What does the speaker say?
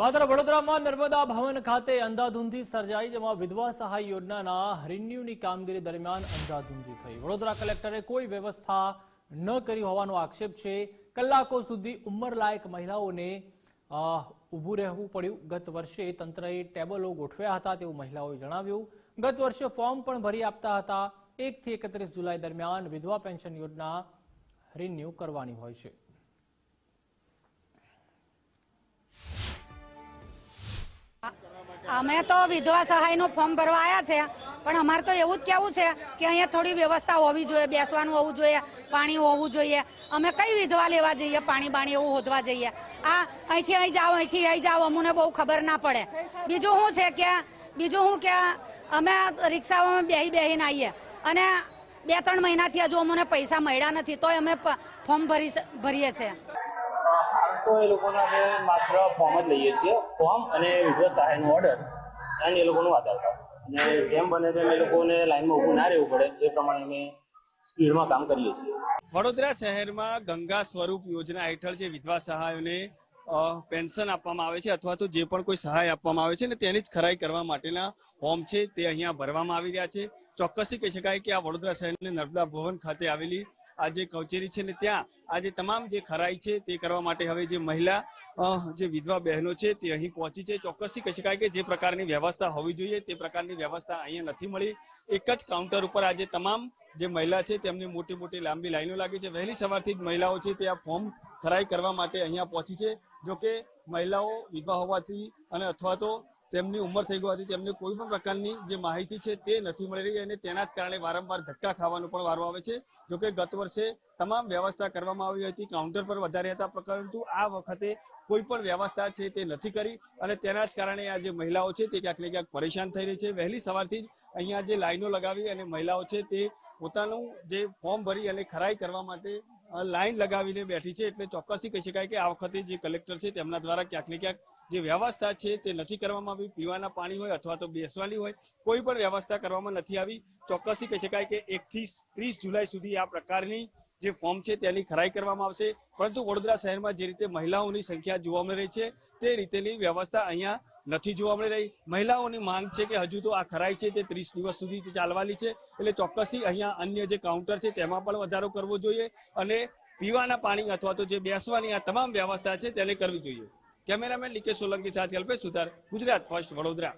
માત્ર વડોદરામાં નર્મદા ભવન ખાતે અંધાધૂંધી સર્જાઈ, જેમાં વિધવા સહાય યોજનાના રિન્યુની કામગીરી દરમિયાન અંધાધૂંધી થઈ. વડોદરા કલેક્ટરે કોઈ વ્યવસ્થા ન કરી હોવાનો આક્ષેપ છે. કલાકો સુધી ઉંમરલાયક મહિલાઓને ઊભું રહેવું પડ્યું. ગત વર્ષે તંત્રએ ટેબલો ગોઠવ્યા હતા તેવું મહિલાઓએ જણાવ્યું. ગત વર્ષે ફોર્મ પણ ભરી આપતા હતા. એકથી એકત્રીસ જુલાઈ દરમિયાન વિધવા પેન્શન યોજના રિન્યુ કરવાની હોય છે. અમે તો વિધવા સહાયનું ફોર્મ ભરવા આવ્યા છે, પણ અમારે તો એવું જ કહેવું છે કે અહીંયા થોડી વ્યવસ્થા હોવી જોઈએ, બેસવાનું હોવું જોઈએ, પાણી હોવું જોઈએ. અમે કઈ વિધવા લેવા જઈએ, પાણી બાણી એવું હોદવા જઈએ? આ અહીંથી અહીં જાઓ, અહીંથી અહીં જાઓ, અમને બહુ ખબર ના પડે. બીજું શું છે કે, બીજું શું કે, અમે રિક્ષાઓમાં બેહી બેહીને આવીએ અને બે ત્રણ મહિનાથી હજુ અમને પૈસા મળ્યા નથી, તોય અમે ફોર્મ ભરી ભરીએ છીએ. તો એ લોકોના અમે માત્ર ફોર્મ જ લઈએ છીએ. ફોર્મ અને વિધવા સહાયનો ઓર્ડર અને એ લોકોનું આધાર કાર્ડ. અને જેમ બને તેમ એ લોકોને લાઈનમાં ઊભું ના રહેવું પડે. એ પ્રમાણે અમે સ્પીડમાં કામ કરીએ છીએ. વડોદરા શહેરમાં ગંગા સ્વરૂપ યોજના હેઠળ જે વિધવા સહાયોને પેન્શન આપવામાં આવે છે અથવા તો જે પણ કોઈ સહાય આપવામાં આવે છે ને તેની જ ખરાઈ કરવા માટેના ફોર્મ છે તે અહીંયા ભરવામાં આવી રહ્યા છે. ચોક્કસથી કહી શકાય કે આ વડોદરા શહેરની નર્મદા ભવન ખાતે આવેલી આ જે કચેરી છે ને ત્યાં આજે તમામ જે ખરાઈ છે તે કરવા માટે હવે જે મહિલા જે વિધવા બહેનો છે તે અહીં પહોંચી છે. ચોક્કસથી કહી શકાય કે જે પ્રકારની વ્યવસ્થા હોવી જોઈએ, તે પ્રકારની વ્યવસ્થા અહીંયા નથી મળી. એક જ કાઉન્ટર ઉપર આજે તમામ જે મહિલા છે તેમની મોટી મોટી લાંબી લાઈનો લાગી છે. વહેલી સવારથી જ મહિલાઓ છે તે આ ફોર્મ ખરાઈ કરવા માટે અહીંયા પહોંચી છે. જો કે મહિલાઓ વિધવા હોવાથી અને અથવા તો તેમની ઉંમર થઈ ગવાથી તેમને કોઈ પણ પ્રકારની જે માહિતી છે તે નથી મળી રહી અને તેના જ કારણે વારંવાર ધક્કા ખાવાનો પણ વારો આવે છે. જો કે ગત વર્ષે તમામ વ્યવસ્થા કરવામાં આવી હતી, કાઉન્ટર પર વધારે હતા, પરંતુ આ વખતે કોઈ પણ વ્યવસ્થા છે તે નથી કરી અને તેના જ કારણે આ જે મહિલાઓ છે તે ક્યાંક ને ક્યાંક પરેશાન થઈ રહી છે. વહેલી સવારથી જ અહીંયા જે લાઈનો લગાવી અને મહિલાઓ છે તે પોતાનું જે ફોર્મ ભરી અને ખરાઈ કરવા માટે લાઈન લગાવીને બેઠી છે. એટલે ચોક્કસથી કહી શકાય કે આ વખતે જે કલેક્ટર છે તેમના દ્વારા ક્યાંક ને ક્યાંક જે વ્યવસ્થા છે તે નથી કરવામાં આવી, પીવાના પાણી હોય અથવા તો બેસવાની હોય, કોઈ પણ વ્યવસ્થા કરવામાં નથી આવી. ચોક્કસથી કહી શકાય કે એકથી ત્રીસ જુલાઈ સુધી આ પ્રકારની જે ફોર્મ છે તેની ખરાઈ કરવામાં આવશે. પરંતુ વડોદરા શહેરમાં જે રીતે મહિલાઓની સંખ્યા જોવા મળી રહી છે, તે રીતેની વ્યવસ્થા અહીંયા નથી જોવા મળી રહી. મહિલાઓની માંગ છે કે હજુ તો આ ખરાઈ છે તે ત્રીસ દિવસ સુધી ચાલવાની છે. એટલે ચોક્કસથી અહીંયા અન્ય જે કાઉન્ટર છે તેમાં પણ વધારો કરવો જોઈએ અને પીવાના પાણી અથવા તો જે બેસવાની આ તમામ વ્યવસ્થા છે તેને કરવી જોઈએ. કેમેરામેન લીકે સોલંકી સાથે અલ્પેશ સુધાર ગુજરાત ફર્સ્ટ વડોદરા.